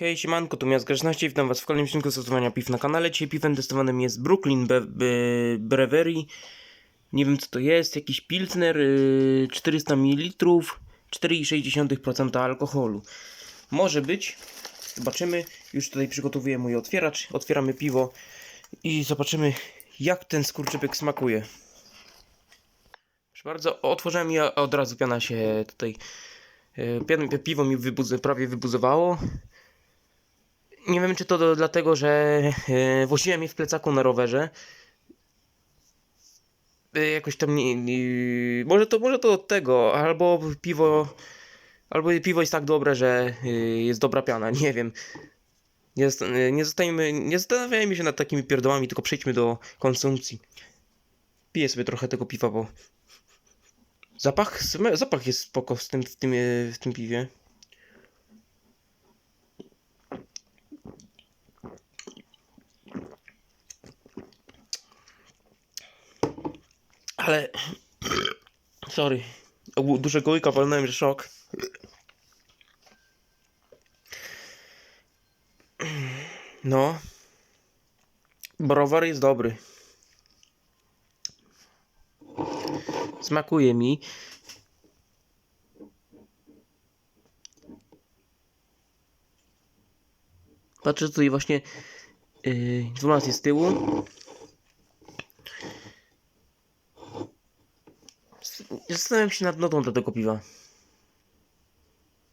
Hej, siemanko, tu Miast Grzeczności, witam was w kolejnym odcinku stosowania piw na kanale. Dzisiaj piwem testowanym jest Brooklyn Be Be Brewery. Nie wiem co to jest, jakiś Pilsner, yy, 400 ml, 4,6% alkoholu. Może być, zobaczymy. Już tutaj przygotowuję mój otwieracz, otwieramy piwo i zobaczymy jak ten skurczypek smakuje. Proszę bardzo, otworzyłem i od razu piana się tutaj... pian- Piwo mi wybuzy, prawie wybuzowało. Nie wiem, czy to do, dlatego, że woziłem je w plecaku na rowerze. E, jakoś tam nie, nie, może to może to od tego, albo piwo albo piwo jest tak dobre, że e, jest dobra piana, nie wiem. Nie, nie, zostajemy, nie zastanawiajmy się nad takimi pierdołami, tylko przejdźmy do konsumpcji. Piję sobie trochę tego piwa, bo zapach, zapach jest spoko w tym, w tym, w tym piwie. Ale. Sorry. Dużego łyka walnąłem, że szok. No. Browar jest dobry. Smakuje mi. Patrzę tutaj właśnie yy, informacje z tyłu. Zastanawiam się nad notą do tego piwa.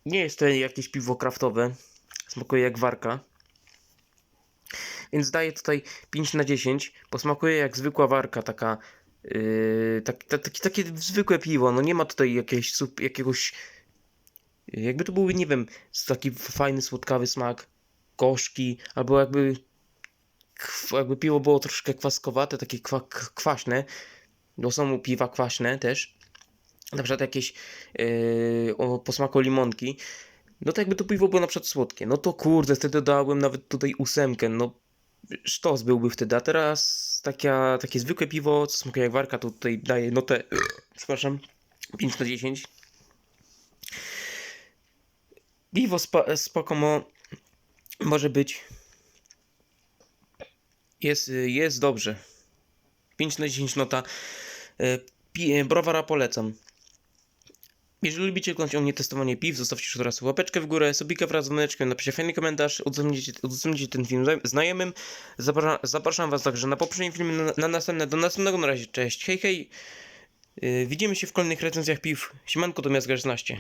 Nie jest to jakieś piwo kraftowe. Smakuje jak warka. Więc daję tutaj 5 na 10. Posmakuje jak zwykła warka, taka. Yy, tak, tak, takie, zwykłe piwo. No nie ma tutaj jakiegoś, jakiegoś. Jakby to był, nie wiem, taki fajny, słodkawy smak. Gorzki, albo jakby. Jakby piwo było troszkę kwaskowate, takie kwa, kwaśne. Bo są piwa kwaśne też. Na przykład jakieś yy, o posmaku limonki. No to jakby to piwo było na przykład słodkie. No to kurde, wtedy dałem nawet tutaj ósemkę. No sztos byłby wtedy. A teraz taka, takie zwykłe piwo, co smakuje jak warka, to tutaj daję notę, przepraszam, 5 na 10. Piwo spa, spoko mo, może być. Jest, jest dobrze. 5 na 10 nota. E, e, Browara polecam. Jeżeli lubicie oglądać o mnie testowanie piw, zostawcie już teraz łapeczkę w górę, subika wraz z dzwoneczkiem, napiszcie fajny komentarz, udostępnijcie, ten film zna- znajomym. Zapraszam, zapraszam was także na poprzedni film, na, na następne. Do następnego na razie, cześć, hej hej. Yy, widzimy się w kolejnych recenzjach piw. Siemanko, to Miast Grzeczności.